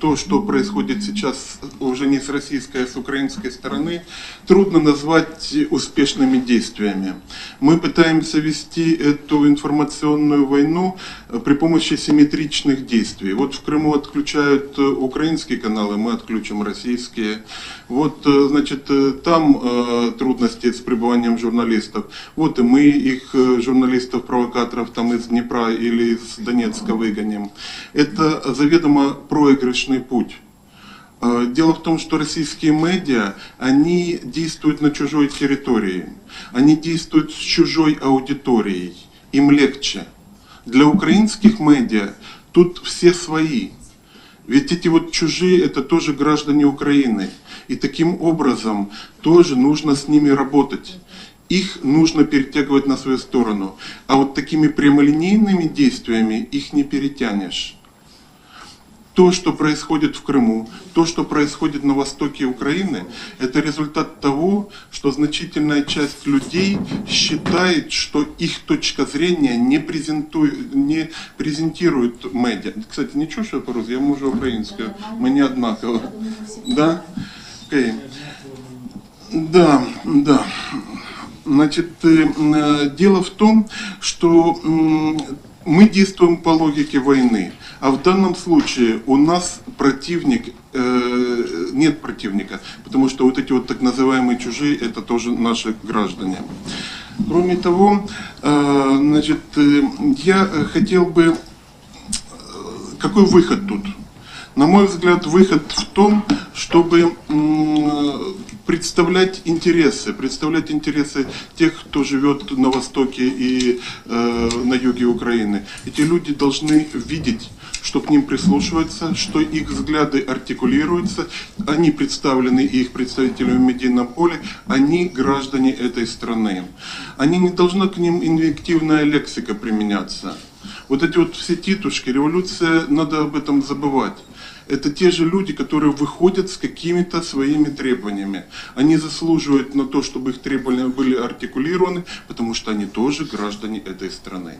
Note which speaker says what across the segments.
Speaker 1: то, что происходит сейчас уже не с российской, а с украинской стороны, трудно назвать успешными действиями. Мы пытаемся вести эту информационную войну э, при помощи симметричных действий. Вот в Крыму отключают э, украинские каналы, мы отключим российские. Вот, э, значит, там трудности с пребыванием журналистов. Вот и мы их, журналистов-провокаторов, там из Днепра или из Донецка выгоним. Это заведомо проигрышный путь. Э, Дело в том, что российские медиа, они действуют на чужой территории, они действуют с чужой аудиторией, им легче. Для украинских медиа тут все свои. Ведь эти вот чужие это тоже граждане Украины. И таким образом тоже нужно с ними работать. Их нужно перетягивать на свою сторону. А вот такими прямолинейными действиями их не перетянешь то, что происходит в Крыму, то, что происходит на востоке Украины, это результат того, что значительная часть людей считает, что их точка зрения не, презентует, не презентирует медиа. Кстати, ничего, что я по-русски, я можу українською, мені однаково. Да? Окей. Да, да. Значит, э, э, дело в том, что мы действуем по логике войны, а в данном случае у нас противник, э, нет противника, потому что вот эти вот так называемые чужие, это тоже наши граждане. Кроме того, э, значит, э, я хотел бы, э, какой выход тут? На мой взгляд, выход в том, чтобы представлять интересы, представлять интересы тех, кто живет на востоке и э, на юге Украины. Эти люди должны видеть, что к ним прислушиваются, что их взгляды артикулируются, они представлены и их представителями в медийном поле, они граждане этой страны. Они не должна к ним инвективная лексика применяться. Вот эти вот все титушки, революция, надо об этом забывать. Это те же люди, которые выходят с какими-то своими требованиями. Они заслуживают на то, чтобы их требования были артикулированы, потому что они тоже граждане этой страны.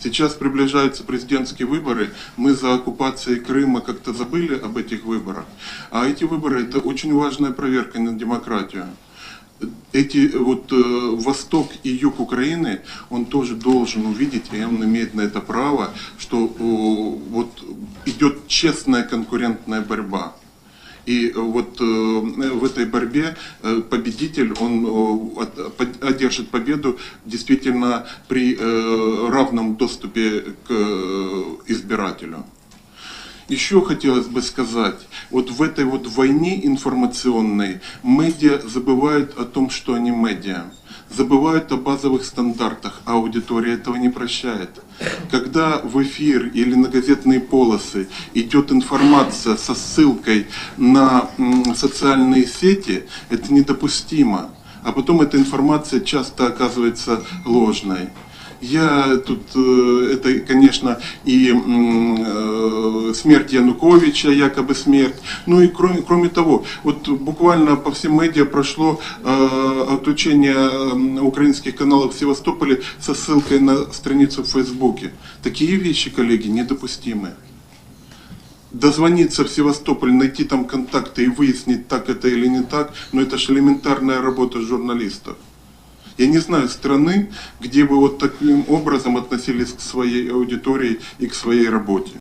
Speaker 1: Сейчас приближаются президентские выборы. Мы за оккупацией Крыма как-то забыли об этих выборах. А эти выборы это очень важная проверка на демократию эти вот э, восток и юг Украины, он тоже должен увидеть, и он имеет на это право, что о, вот идет честная конкурентная борьба. И э, вот э, в этой борьбе э, победитель, он э, от- одержит победу действительно при э, равном доступе к э, избирателю. Еще хотелось бы сказать, вот в этой вот войне информационной медиа забывают о том, что они медиа. Забывают о базовых стандартах, а аудитория этого не прощает. Когда в эфир или на газетные полосы идет информация со ссылкой на социальные сети, это недопустимо. А потом эта информация часто оказывается ложной. Я тут, э, это, конечно, и э, смерть Януковича, якобы смерть. Ну и кроме, кроме того, вот буквально по всем медиа прошло э, отучение украинских каналов в Севастополе со ссылкой на страницу в Фейсбуке. Такие вещи, коллеги, недопустимы. Дозвониться в Севастополь, найти там контакты и выяснить, так это или не так, но это же элементарная работа журналистов. Я не знаю страны, где бы вот таким образом относились к своей аудитории и к своей работе.